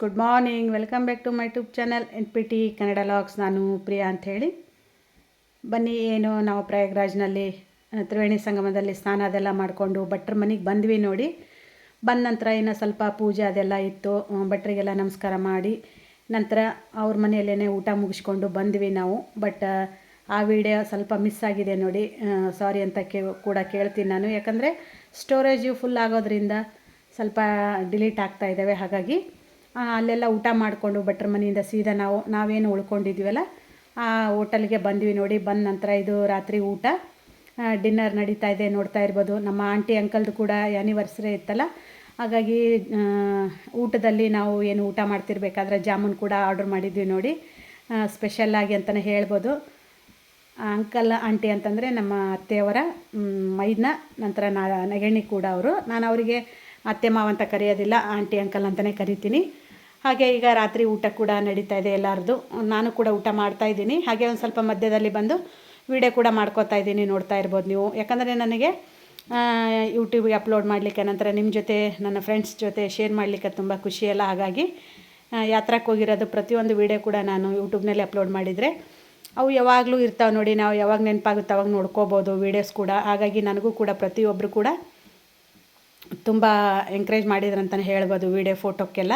Good morning. Welcome back to my tube channel. N P T Kannada vlogs. ನಾನು ಪ್ರಿಯಾ ಅಂಥೇಳಿ. ಬನ್ನಿ, ಏನು ನಾವು ಪ್ರಯಾಗ್ರಾಜ್ನಲ್ಲಿ ತ್ರಿವೇಣಿ ಸಂಗಮದಲ್ಲಿ ಸ್ನಾನ ಅದೆಲ್ಲ ಮಾಡಿಕೊಂಡು ಭಟ್ರ ಮನೆಗೆ ಬಂದ್ವಿ ನೋಡಿ. ಬಂದ ನಂತರ ಇನ್ನು ಸ್ವಲ್ಪ ಪೂಜೆ ಅದೆಲ್ಲ ಇತ್ತು. ಭಟ್ರಿಗೆಲ್ಲ ನಮಸ್ಕಾರ ಮಾಡಿ. ನಂತರ ಅವ್ರ ಮನೆಯಲ್ಲೇ ಊಟ ಮುಗಿಸ್ಕೊಂಡು ಬಂದ್ವಿ ನಾವು. ಬಟ್, ಆ ವಿಡಿಯೋ ಸ್ವಲ್ಪ ಮಿಸ್ ಆಗಿದೆ ನೋಡಿ. ಸಾರಿ ಅಂತ ಕೇ, ಕೂಡ ಕೇಳ್ತೀನಿ ನಾನು. ಯಾಕಂದರೆ, ಸ್ಟೋರೇಜು ಫುಲ್ ಆಗೋದ್ರಿಂದ ಸ್ವಲ್ಪ ಡಿಲೀಟ್ ಆಗ್ತಾ ಇದ್ದಾವೆ. ಹಾಗಾಗಿ ಅಲ್ಲೆಲ್ಲ ಊಟ ಮಾಡಿಕೊಂಡು ಭಟ್ರ ಮನೆಯಿಂದ ಸೀದಾ ನಾವು, ನಾವೇನು ಉಳ್ಕೊಂಡಿದ್ವಲ್ಲ, ಆ ಹೋಟೆಲ್ಗೆ ಬಂದ್ವಿ ನೋಡಿ, ಬಂದ ನಂತರ ಇದು ರಾತ್ರಿ ಊಟ. ಡಿನ್ನರ್ ನಡೀತಾ ಇದೆ ನೋಡ್ತಾ ಇರ್ಬೋದು. ನಮ್ಮ ಆಂಟಿ, ಅಂಕಲ್ದು ಕೂಡ ಆ್ಯನಿವರ್ಸರಿ ಇತ್ತಲ್ಲ, ಹಾಗಾಗಿ ಊಟದಲ್ಲಿ ನಾವು ಏನು ಊಟ ಮಾಡ್ತಿರ್ಬೇಕಾದ್ರೆ ಜಾಮೂನ್ ಕೂಡ ಆರ್ಡ್ರ್ ಮಾಡಿದ್ವಿ ನೋಡಿ. ಸ್ಪೆಷಲ್ಲಾಗಿ ಅಂತಲೇ ಹೇಳ್ಬೋದು. ಅಂಕಲ್, ಆಂಟಿ ಅಂತಂದರೆ ನಮ್ಮ ಅತ್ತೆಯವರ ಮೈದ್ನ, ನಂತರ ನಾ ನಗಣ್ಣಿ ಕೂಡ ಅವರು. ನಾನು ಅವರಿಗೆ ಅತ್ತೆ ಮಾವ ಅಂತ ಕರೆಯೋದಿಲ್ಲ, ಆಂಟಿ, ಅಂಕಲ್ ಅಂತಲೇ ಕರಿತೀನಿ. ಹಾಗೆ ಈಗ ರಾತ್ರಿ ಊಟ ಕೂಡ ನಡೀತಾ ಇದೆ ಎಲ್ಲರದು. ನಾನು ಕೂಡ ಊಟ ಮಾಡ್ತಾ ಇದ್ದೀನಿ. ಹಾಗೆ ಒಂದು ಸ್ವಲ್ಪ ಮಧ್ಯದಲ್ಲಿ ಬಂದು ವಿಡಿಯೋ ಕೂಡ ಮಾಡ್ಕೋತಾ ಇದ್ದೀನಿ ನೋಡ್ತಾ ಇರ್ಬೋದು ನೀವು. ಯಾಕಂದರೆ ನನಗೆ ಯೂಟ್ಯೂಬಿಗೆ ಅಪ್ಲೋಡ್ ಮಾಡಲಿಕ್ಕೆ ನಂತರ ನಿಮ್ಮ ಜೊತೆ, ನನ್ನ ಫ್ರೆಂಡ್ಸ್ ಜೊತೆ ಶೇರ್ ಮಾಡಲಿಕ್ಕೆ ತುಂಬ ಖುಷಿಯಲ್ಲ ಹಾಗಾಗಿ ಯಾತ್ರಕ್ಕೆ ಹೋಗಿರೋದು ಪ್ರತಿಯೊಂದು ವಿಡಿಯೋ ಕೂಡ ನಾನು ಯೂಟ್ಯೂಬ್ನಲ್ಲಿ ಅಪ್ಲೋಡ್ ಮಾಡಿದರೆ ಅವು ಯಾವಾಗಲೂ ಇರ್ತಾವೆ ನೋಡಿ. ನಾವು ಯಾವಾಗ ನೆನಪಾಗುತ್ತೆ ಅವಾಗ ನೋಡ್ಕೋಬೋದು ವೀಡಿಯೋಸ್ ಕೂಡ. ಹಾಗಾಗಿ ನನಗೂ ಕೂಡ ಪ್ರತಿಯೊಬ್ಬರು ಕೂಡ ತುಂಬ ಎಂಕರೇಜ್ ಮಾಡಿದ್ರಂತಲೇ ಹೇಳ್ಬೋದು ವೀಡಿಯೋ ಫೋಟೋಕ್ಕೆಲ್ಲ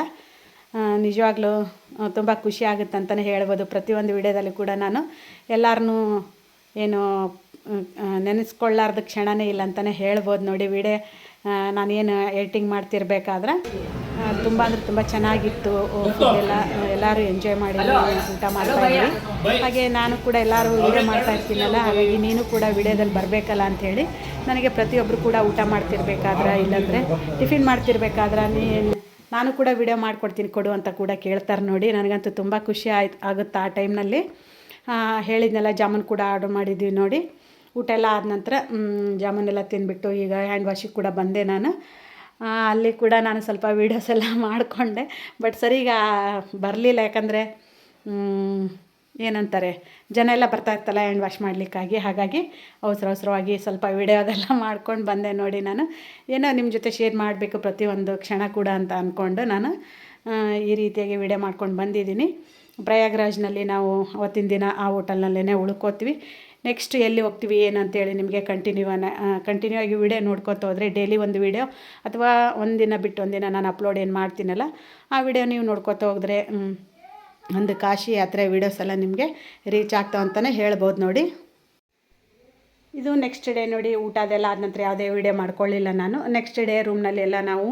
ನಿಜವಾಗ್ಲೂ ತುಂಬ ಖುಷಿ ಆಗುತ್ತೆ ಅಂತಲೇ ಹೇಳ್ಬೋದು. ಪ್ರತಿಯೊಂದು ವಿಡಿಯೋದಲ್ಲಿ ಕೂಡ ನಾನು ಎಲ್ಲರನ್ನೂ ಏನು ನೆನೆಸ್ಕೊಳ್ಳಾರ್ದ ಕ್ಷಣನೇ ಇಲ್ಲ ಅಂತಲೇ ಹೇಳ್ಬೋದು. ನೋಡಿ ವಿಡಿಯೋ ನಾನೇನು ಎಡಿಟಿಂಗ್ ಮಾಡ್ತಿರ್ಬೇಕಾದ್ರೆ ತುಂಬ ಅಂದರೆ ತುಂಬ ಚೆನ್ನಾಗಿತ್ತು. ಎಲ್ಲ ಎಲ್ಲರೂ ಎಂಜಾಯ್ ಮಾಡಿ ಊಟ ಮಾಡ್ತಾ ಇದ್ವಿ. ಹಾಗೆ ನಾನು ಕೂಡ ಎಲ್ಲರೂ ವಿಡಿಯೋ ಮಾಡ್ತಾ ಇರ್ತೀನಲ್ಲ ಹಾಗಾಗಿ ನೀನು ಕೂಡ ವಿಡಿಯೋದಲ್ಲಿ ಬರಬೇಕಲ್ಲ ಅಂಥೇಳಿ ನನಗೆ ಪ್ರತಿಯೊಬ್ಬರು ಕೂಡ ಊಟ ಮಾಡ್ತಿರ್ಬೇಕಾದ್ರೆ ಇಲ್ಲಾಂದರೆ ಟಿಫಿನ್ ಮಾಡ್ತಿರ್ಬೇಕಾದ್ರೆ ನೀನು ನಾನು ಕೂಡ ವಿಡಿಯೋ ಮಾಡಿಕೊಡ್ತೀನಿ ಕೊಡು ಅಂತ ಕೂಡ ಕೇಳ್ತಾರೆ ನೋಡಿ. ನನಗಂತೂ ತುಂಬ ಖುಷಿ ಆಯ್ತು, ಆಗುತ್ತೆ ಆ ಟೈಮ್ನಲ್ಲಿ ಹೇಳಿದ್ನೆಲ್ಲ, ಜಾಮೂನ್ ಕೂಡ ಆರ್ಡರ್ ಮಾಡಿದ್ದೀವಿ ನೋಡಿ. ಊಟ ಎಲ್ಲ ಆದ ನಂತರ ಜಾಮೂನೆಲ್ಲ ತಿಂದುಬಿಟ್ಟು ಈಗ ಹ್ಯಾಂಡ್ ವಾಶಿಗೆ ಕೂಡ ಬಂದೆ ನಾನು. ಅಲ್ಲಿ ಕೂಡ ನಾನು ಸ್ವಲ್ಪ ವೀಡಿಯೋಸ್ ಎಲ್ಲ ಮಾಡಿಕೊಂಡೆ. ಬಟ್ ಸರಿ ಈಗ ಬರಲಿಲ್ಲ ಯಾಕಂದರೆ ಏನಂತಾರೆ, ಜನ ಎಲ್ಲ ಬರ್ತಾ ಇರ್ತಲ್ಲ ಹ್ಯಾಂಡ್ ವಾಶ್ ಮಾಡಲಿಕ್ಕಾಗಿ, ಹಾಗಾಗಿ ಅವಸರ ಅವಸರವಾಗಿ ಸ್ವಲ್ಪ ವಿಡಿಯೋ ಅದೆಲ್ಲ ಮಾಡ್ಕೊಂಡು ಬಂದೆ ನೋಡಿ ನಾನು. ಏನೋ ನಿಮ್ಮ ಜೊತೆ ಶೇರ್ ಮಾಡಬೇಕು ಪ್ರತಿಯೊಂದು ಕ್ಷಣ ಕೂಡ ಅಂತ ಅಂದ್ಕೊಂಡು ನಾನು ಈ ರೀತಿಯಾಗಿ ವಿಡಿಯೋ ಮಾಡ್ಕೊಂಡು ಬಂದಿದ್ದೀನಿ. ಪ್ರಯಾಗ್ರಾಜ್ನಲ್ಲಿ ನಾವು ಅವತ್ತಿನ ದಿನ ಆ ಹೋಟೆಲ್ನಲ್ಲೇ ಉಳ್ಕೋತೀವಿ. ನೆಕ್ಸ್ಟ್ ಎಲ್ಲಿ ಹೋಗ್ತೀವಿ ಏನಂತೇಳಿ ನಿಮಗೆ ಕಂಟಿನ್ಯೂ ಕಂಟಿನ್ಯೂ ಆಗಿ ವಿಡಿಯೋ ನೋಡ್ಕೊತ ಹೋದರೆ ಡೈಲಿ ಒಂದು ವಿಡಿಯೋ ಅಥವಾ ಒಂದಿನ ಬಿಟ್ಟು ಒಂದಿನ ನಾನು ಅಪ್ಲೋಡ್ ಏನು ಮಾಡ್ತೀನಲ್ಲ, ಆ ವಿಡಿಯೋ ನೀವು ನೋಡ್ಕೊತ ಹೋದರೆ ಒಂದು ಕಾಶಿ ಯಾತ್ರೆ ವೀಡಿಯೋಸ್ ಎಲ್ಲ ನಿಮಗೆ ರೀಚ್ ಆಗ್ತಾವೆ ಅಂತಲೇ ಹೇಳ್ಬೋದು ನೋಡಿ. ಇದು ನೆಕ್ಸ್ಟ್ ಡೇ ನೋಡಿ, ಊಟ ಅದೆಲ್ಲ ಆದ ನಂತರ ಯಾವುದೇ ವೀಡಿಯೋ ಮಾಡ್ಕೊಳ್ಳಿಲ್ಲ ನಾನು. ನೆಕ್ಸ್ಟ್ ಡೇ ರೂಮ್ನಲ್ಲಿ ಎಲ್ಲ ನಾವು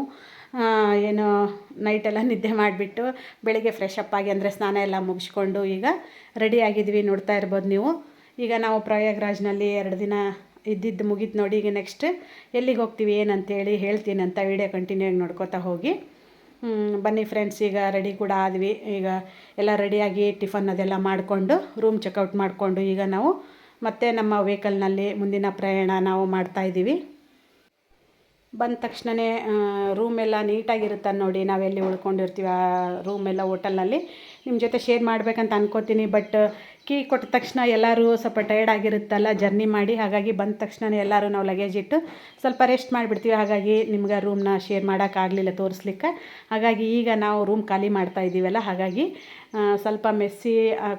ಏನು ನೈಟೆಲ್ಲ ನಿದ್ದೆ ಮಾಡಿಬಿಟ್ಟು ಬೆಳಿಗ್ಗೆ ಫ್ರೆಶ್ ಅಪ್ ಆಗಿ ಅಂದರೆ ಸ್ನಾನ ಎಲ್ಲ ಮುಗಿಸ್ಕೊಂಡು ಈಗ ರೆಡಿ ಆಗಿದ್ವಿ ನೋಡ್ತಾ ಇರ್ಬೋದು ನೀವು. ಈಗ ನಾವು ಪ್ರಯಾಗ್ರಾಜ್ನಲ್ಲಿ ಎರಡು ದಿನ ಇದ್ದಿದ್ದು ಮುಗೀತು ನೋಡಿ, ಈಗ ನೆಕ್ಸ್ಟ್ ಎಲ್ಲಿಗೆ ಹೋಗ್ತೀವಿ, ಏನಂತೇಳಿ ಹೇಳ್ತೀನಿ ಅಂತ ವೀಡಿಯೋ ಕಂಟಿನ್ಯೂ ಆಗಿ ನೋಡ್ಕೋತಾ ಹೋಗಿ. ಬನ್ನಿ ಫ್ರೆಂಡ್ಸ್ ಈಗ ರೆಡಿ ಕೂಡ ಆದ್ವಿ. ಈಗ ಎಲ್ಲ ರೆಡಿಯಾಗಿ ಟಿಫನ್ ಅದೆಲ್ಲ ಮಾಡಿಕೊಂಡು ರೂಮ್ ಚೆಕ್ಔಟ್ ಮಾಡಿಕೊಂಡು ಈಗ ನಾವು ಮತ್ತೆ ನಮ್ಮ ವೆಹಿಕಲ್ನಲ್ಲಿ ಮುಂದಿನ ಪ್ರಯಾಣ ನಾವು ಮಾಡ್ತಾ ಇದ್ದೀವಿ. ಬಂದ ತಕ್ಷಣವೇ ರೂಮ್ ಎಲ್ಲ ನೀಟಾಗಿರುತ್ತೆ ನೋಡಿ ನಾವೆಲ್ಲಿ ಉಳ್ಕೊಂಡಿರ್ತೀವಿ ಆ ರೂಮ್ ಎಲ್ಲ ಹೋಟೆಲ್ನಲ್ಲಿ ನಿಮ್ಮ ಜೊತೆ ಶೇರ್ ಮಾಡಬೇಕಂತ ಅನ್ಕೋತೀನಿ ಬಟ್ ಕೀ ಕೊಟ್ಟ ತಕ್ಷಣ ಎಲ್ಲರೂ ಸ್ವಲ್ಪ ಟಯರ್ಡ್ ಆಗಿರುತ್ತಲ್ಲ ಜರ್ನಿ ಮಾಡಿ. ಹಾಗಾಗಿ ಬಂದ ತಕ್ಷಣ ಎಲ್ಲರೂ ನಾವು ಲಗೇಜ್ ಇಟ್ಟು ಸ್ವಲ್ಪ ರೆಸ್ಟ್ ಮಾಡಿಬಿಡ್ತೀವಿ. ಹಾಗಾಗಿ ನಿಮ್ಗೆ ರೂಮ್ನ ಶೇರ್ ಮಾಡೋಕ್ಕಾಗಲಿಲ್ಲ ತೋರಿಸ್ಲಿಕ್ಕೆ. ಹಾಗಾಗಿ ಈಗ ನಾವು ರೂಮ್ ಖಾಲಿ ಮಾಡ್ತಾ ಇದ್ದೀವಲ್ಲ, ಹಾಗಾಗಿ ಸ್ವಲ್ಪ ಮೆಸ್ಸಿ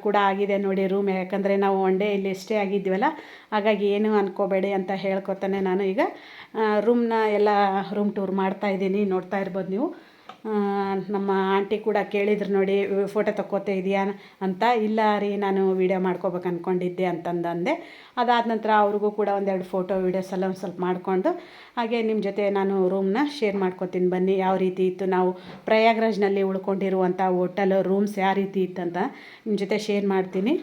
ಕೂಡ ಆಗಿದೆ ನೋಡಿ ರೂಮ್ ಯಾಕಂದರೆ ನಾವು ಒನ್ ಡೇ ಇಲ್ಲಿ ಎಷ್ಟೇ ಆಗಿದ್ದೀವಲ್ಲ, ಹಾಗಾಗಿ ಏನು ಅನ್ಕೋಬೇಡಿ ಅಂತ ಹೇಳ್ಕೊತಾನೆ ನಾನು ಈಗ. ರೂಮ್ನ ಎಲ್ಲ ರೂಮ್ ಟೂರ್ ಮಾಡ್ತಾ ಇದ್ದೀನಿ, ನೋಡ್ತಾ ಇರ್ಬೋದು ನೀವು. ನಮ್ಮ ಆಂಟಿ ಕೂಡ ಕೇಳಿದ್ರು ನೋಡಿ, ಫೋಟೋ ತಕ್ಕೋತಾ ಇದೆಯಾ ಅಂತ? ಇಲ್ಲ ರೀ, ನಾನು ವೀಡಿಯೋ ಮಾಡ್ಕೋಬೇಕು ಅಂದ್ಕೊಂಡಿದ್ದೆ ಅಂತಂದಂದೆ. ಅದಾದ ನಂತರ ಅವ್ರಿಗೂ ಕೂಡ ಒಂದೆರಡು ಫೋಟೋ ವೀಡಿಯೋಸ್ ಎಲ್ಲ ಒಂದು ಸ್ವಲ್ಪ ಮಾಡಿಕೊಂಡು, ಹಾಗೆ ನಿಮ್ಮ ಜೊತೆ ನಾನು ರೂಮ್ನ ಶೇರ್ ಮಾಡ್ಕೊತೀನಿ ಬನ್ನಿ, ಯಾವ ರೀತಿ ಇತ್ತು? ನಾವು ಪ್ರಯಾಗ್ರಾಜ್ನಲ್ಲಿ ಉಳ್ಕೊಂಡಿರುವಂಥ ಹೋಟೆಲ್ ರೂಮ್ಸ್ ಯಾವ ರೀತಿ ಇತ್ತಂತ ನಿಮ್ಮ ಜೊತೆ ಶೇರ್ ಮಾಡ್ತೀನಿ.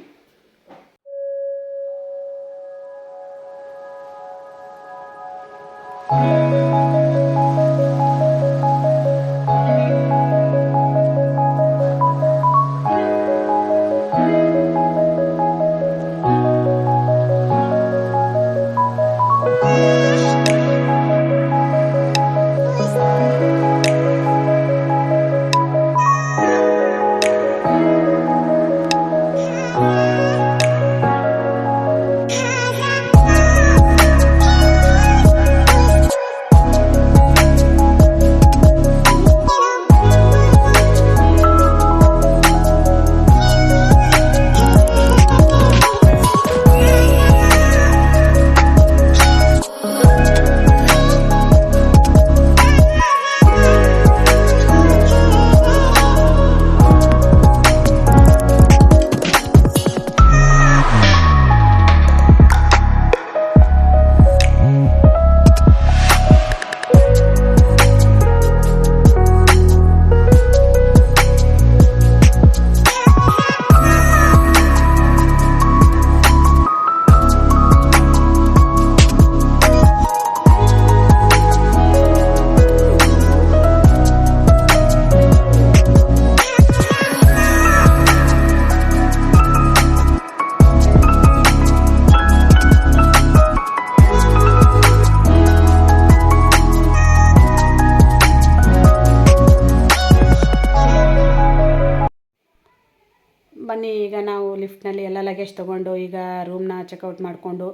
ಲಿಫ್ಟ್ನಲ್ಲಿ ಎಲ್ಲ ಲಗೇಜ್ ತೊಗೊಂಡು, ಈಗ ರೂಮ್ನ ಚೆಕ್ಔಟ್ ಮಾಡಿಕೊಂಡು,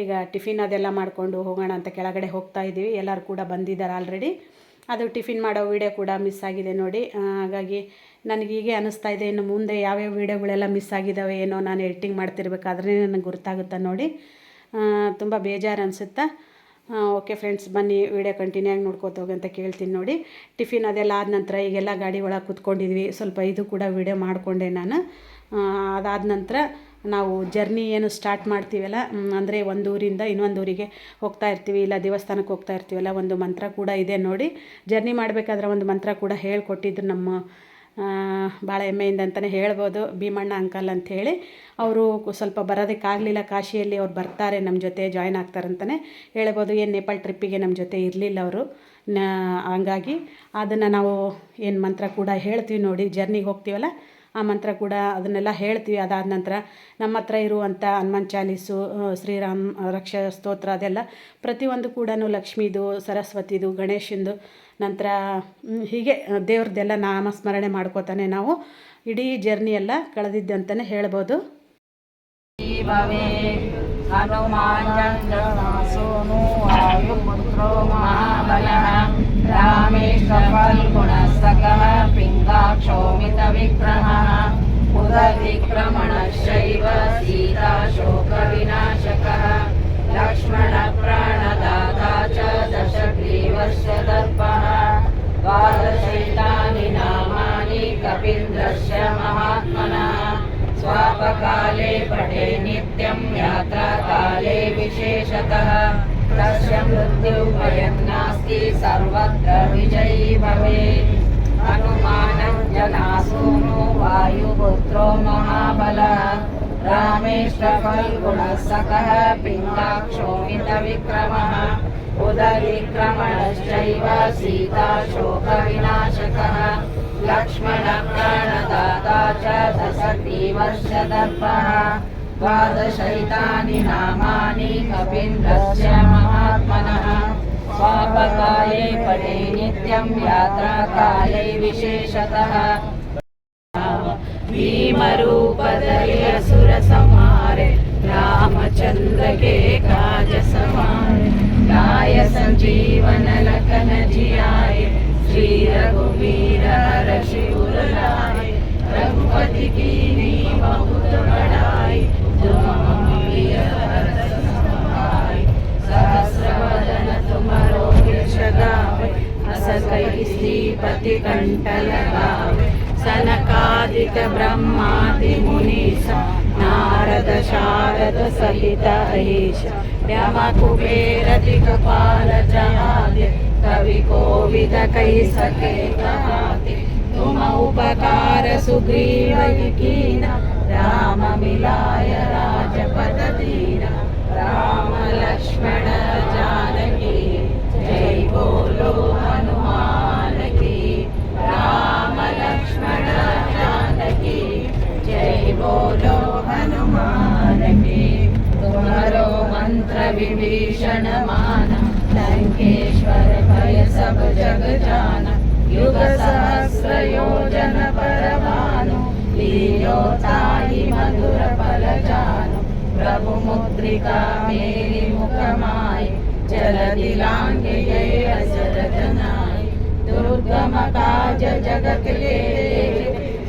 ಈಗ ಟಿಫಿನ್ ಅದೆಲ್ಲ ಮಾಡಿಕೊಂಡು ಹೋಗೋಣ ಅಂತ ಕೆಳಗಡೆ ಹೋಗ್ತಾ ಇದ್ದೀವಿ. ಎಲ್ಲರೂ ಕೂಡ ಬಂದಿದ್ದಾರೆ ಆಲ್ರೆಡಿ ಅದು ಟಿಫಿನ್ ಮಾಡೋ ವೀಡಿಯೋ ಕೂಡ ಮಿಸ್ ಆಗಿದೆ ನೋಡಿ. ಹಾಗಾಗಿ ನನಗೆ ಹೀಗೆ ಅನ್ನಿಸ್ತಾ ಇದೆ. ಇನ್ನು ಮುಂದೆ ಯಾವ್ಯಾವ ವೀಡಿಯೋಗಳೆಲ್ಲ ಮಿಸ್ ಆಗಿದ್ದಾವೆ ಏನೋ ನಾನು ಎಡಿಟಿಂಗ್ ಮಾಡ್ತಿರ್ಬೇಕಾದ್ರೆ ನನಗೆ ಗೊತ್ತಾಗುತ್ತಾ ನೋಡಿ. ತುಂಬ ಬೇಜಾರು ಅನಿಸುತ್ತಾ. ಓಕೆ ಫ್ರೆಂಡ್ಸ್, ಬನ್ನಿ, ವಿಡಿಯೋ ಕಂಟಿನ್ಯೂ ಆಗಿ ನೋಡ್ಕೋತ ಹೋಗಿ ಅಂತ ಕೇಳ್ತೀನಿ ನೋಡಿ. ಟಿಫಿನ್ ಅದೆಲ್ಲ ಆದ ನಂತರ ಈಗೆಲ್ಲ ಗಾಡಿ ಒಳಗೆ ಕೂತ್ಕೊಂಡಿದ್ವಿ. ಸ್ವಲ್ಪ ಇದು ಕೂಡ ವಿಡಿಯೋ ಮಾಡಿಕೊಂಡೆ ನಾನು. ಅದಾದ ನಂತರ ನಾವು ಜರ್ನಿ ಏನು ಸ್ಟಾರ್ಟ್ ಮಾಡ್ತೀವಲ್ಲ ಅಂದರೆ ಒಂದು ಊರಿಂದ ಇನ್ನೊಂದು ಊರಿಗೆ ಹೋಗ್ತಾ ಇರ್ತೀವಿ. ಇಲ್ಲ, ದೇವಸ್ಥಾನಕ್ಕೆ ಹೋಗ್ತಾ ಇರ್ತೀವಲ್ಲ, ಒಂದು ಮಂತ್ರ ಕೂಡ ಇದೆ ನೋಡಿ. ಜರ್ನಿ ಮಾಡಬೇಕಾದ್ರೆ ಒಂದು ಮಂತ್ರ ಕೂಡ ಹೇಳ್ಕೊಟ್ಟಿದ್ರು ನಮ್ಮ ಭಾಳ ಹೆಮ್ಮೆಯಿಂದ ಅಂತಲೇ ಹೇಳ್ಬೋದು. ಭೀಮಣ್ಣ ಅಂಕಲ್ ಅಂತ ಹೇಳಿ ಅವರು ಸ್ವಲ್ಪ ಬರೋದಕ್ಕಾಗಲಿಲ್ಲ. ಕಾಶಿಯಲ್ಲಿ ಅವ್ರು ಬರ್ತಾರೆ ನಮ್ಮ ಜೊತೆ ಜಾಯ್ನ್ ಆಗ್ತಾರಂತಲೇ ಹೇಳ್ಬೋದು. ಏನು ನೇಪಾಳ ಟ್ರಿಪ್ಪಿಗೆ ನಮ್ಮ ಜೊತೆ ಇರಲಿಲ್ಲ ಅವರು. ನ, ಹಂಗಾಗಿ ಅದನ್ನು ನಾವು ಏನು ಮಂತ್ರ ಕೂಡ ಹೇಳ್ತೀವಿ ನೋಡಿ ಜರ್ನಿಗೆ ಹೋಗ್ತೀವಲ್ಲ, ಆ ಮಂತ್ರ ಕೂಡ ಅದನ್ನೆಲ್ಲ ಹೇಳ್ತೀವಿ. ಅದಾದ ನಂತರ ನಮ್ಮ ಹತ್ರ ಇರುವಂಥ ಹನುಮಾನ್ ಚಾಲೀಸು ಶ್ರೀರಾಮ್, ರಕ್ಷಾ ಸ್ತೋತ್ರ ಅದೆಲ್ಲ ಪ್ರತಿಯೊಂದು ಕೂಡ ಲಕ್ಷ್ಮೀದು, ಸರಸ್ವತಿದು, ಗಣೇಶಂದು ನಂತರ ಹೀಗೆ ದೇವ್ರದ್ದೆಲ್ಲ ನಾಮಸ್ಮರಣೆ ಮಾಡ್ಕೋತಾನೆ ನಾವು. ಇಡೀ ಜರ್ನಿ ಎಲ್ಲ ಕಳೆದಿದ್ದೆ ಅಂತಲೇ ಹೇಳ್ಬೋದು ವಿಕ್ರಮಣ ಶೈವ ಸೀತಾ ಶೋಕ ವಿನಾಶಕಃ मृत्युभयं नास्ति सर्वत्र विजयी भवेत् हनुमानं जनासूनो वायुपुत्रो महाबलः। रामेश्वरफल्गुणसखः पिङ्गाक्षोमितविक्रमः उदविक्रमणश्चैव सीताशोकविनाशकः। लक्ष्मणप्राणदाता च दशग्रीवर्षदर्पः द्वादशैतानि नामानि कपीन्द्रस्य महात्मनः। पापकाले पटे नित्यं यात्राकाले विशेषतः। भीमरूपदलि असुरसंहारे रामचन्द्रके काज समान नाय श्रीरघुवीर लखनजिराय श्रीरघुवीरहरशीलराय रघुपति श्रीपति कंठ लगावे सनकादिक ब्रह्मादि मुनीश नारद शारद सहित अहिष यम कुबेर दिक्पाल जहादे कवि कोविद कही सके कहाते तुम उपकार सुग्रीव कीना राम मिलाय राजपद दीना राम लक्ष्मण जानकी विभीषण माना लंकेश्वर भय सब जग जाना युग सहस्र योजन पर भानु लीलो ताहि मधुर फल जानु प्रभु मुद्रिका मेरी मुख माय जलधि लांघे गए असर जनाय दुर्गम काज जगत के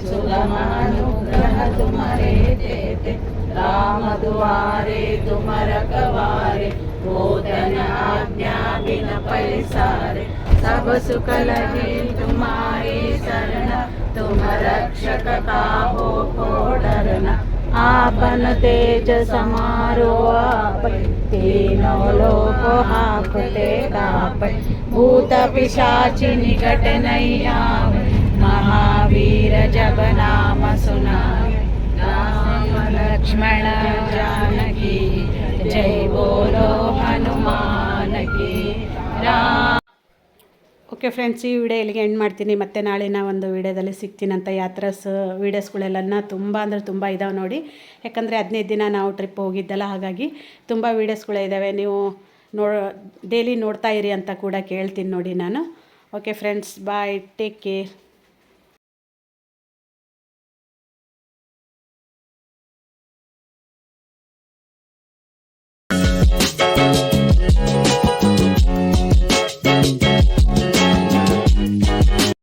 सुगम अनुग्रह तुम्हारे देते। राम दुआरे तुम रखवारे भोजन आज्ञा बिन पैसारे सब सुख लगे तुम्हारे शरण तुम रक्षक काहो को डरना आपन तेज समारो आप तीनों लोक हाकते काप भूत पिशाचि निकट नहीं आवे महावीर जब नाम सुनावे राम लक्ष्मण जानकी जय बोलो हनुमान की राम ಓಕೆ ಫ್ರೆಂಡ್ಸ್ ಈ ವಿಡಿಯೋ ಇಲ್ಲಿಗೆ ಎಂಡ್ ಮಾಡ್ತೀನಿ ಮತ್ತೆ ನಾಳಿನ ಒಂದು ವಿಡಿಯೋದಲ್ಲಿ ಸಿಗ್ತೀನಿ ಅಂತ ಯಾತ್ರಾಸ್ ವೀಡಿಯೋಸ್ಗಳೆಲ್ಲನ ತುಂಬ ಅಂದರೆ ತುಂಬ ಇದಾವೆ ನೋಡಿ ಯಾಕಂದರೆ ಹದಿನೈದು ದಿನ ನಾವು ಟ್ರಿಪ್ ಹೋಗಿದ್ದಲ್ಲ ಹಾಗಾಗಿ ತುಂಬ ವೀಡಿಯೋಸ್ಗಳು ಇದ್ದಾವೆ ನೀವು ನೋ ಡೈಲಿ ನೋಡ್ತಾ ಇರಿ ಅಂತ ಕೂಡ ಕೇಳ್ತೀನಿ ನೋಡಿ ನಾನು okay friends bye take care